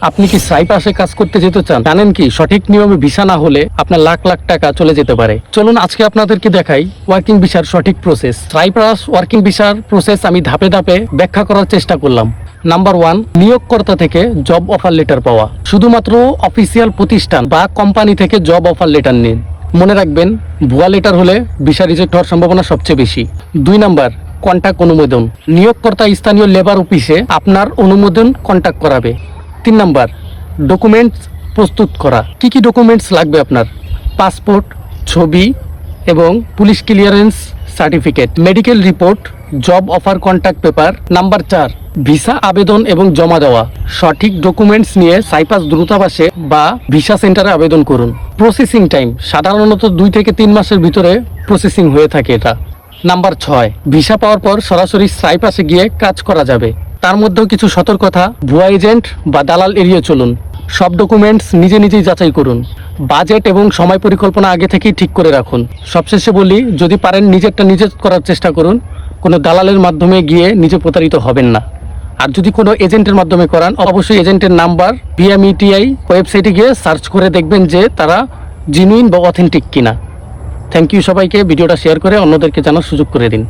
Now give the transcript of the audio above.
আপনি কি সাইপাসে কাজ করতে যেতে চান? জানেন কি, সঠিক নিয়মে ভিসা না হলে আপনার লাখ লাখ টাকা চলে যেতে পারে। চলুন আজকে আপনাদেরকে দেখাই ওয়ার্কিং ভিসার সঠিক প্রসেস সাইপ্রাস ওয়ার্কিং ভিসার প্রসেস আমি ধাপে ধাপে ব্যাখ্যা করার চেষ্টা করলাম। নাম্বার ওয়ান নিয়োগকর্তা থেকে জব অফার লেটার পাওয়া। শুধুমাত্র অফিসিয়াল প্রতিষ্ঠান বা কোম্পানি থেকে জব অফার লেটার নিন। মনে রাখবেন, ভুয়া লেটার হলে ভিসা রিজেক্ট হওয়ার সম্ভাবনা সবচেয়ে বেশি। দুই নাম্বার কন্ট্যাক্ট অনুমোদন। নিয়োগকর্তা স্থানীয় লেবার অফিসে আপনার অনুমোদন কন্ট্যাক্ট করাবে। তিন নাম্বার ডকুমেন্টস প্রস্তুত করা। কি কি ডকুমেন্টস লাগবে আপনার? পাসপোর্ট ছবি এবং police clearance certificate medical report job offer contact paper number চার ভিসা আবেদন এবং জমা দেওয়া। সঠিক ডকুমেন্টস নিয়ে সাইপাস দূতাবাসে বা ভিসা সেন্টারে আবেদন করুন। প্রসেসিং টাইম সাধারণত দুই থেকে তিন মাসের ভিতরে প্রসেসিং হয়ে থাকে এটা। নাম্বার ছয় ভিসা পাওয়ার পর সরাসরি সাইপাসে গিয়ে কাজ করা যাবে। তার মধ্যেও কিছু সতর্কতা। ভুয়া এজেন্ট বা দালাল এড়িয়ে চলুন। সব ডকুমেন্টস নিজে নিজেই যাচাই করুন। বাজেট এবং সময় পরিকল্পনা আগে থেকেই ঠিক করে রাখুন। সবশেষে বলি, যদি পারেন নিজেরটা নিজে করার চেষ্টা করুন। কোনো দালালের মাধ্যমে গিয়ে নিজে প্রতারিত হবেন না। আর যদি কোনো এজেন্টের মাধ্যমে করান, অবশ্যই এজেন্টের নাম্বার বিএমইটিআই ওয়েবসাইটে গিয়ে সার্চ করে দেখবেন যে তারা জিনুইন বা অথেন্টিক কিনা। থ্যাংক ইউ সবাইকে, ভিডিওটা শেয়ার করে অন্যদেরকে জানার সুযোগ করে দিন।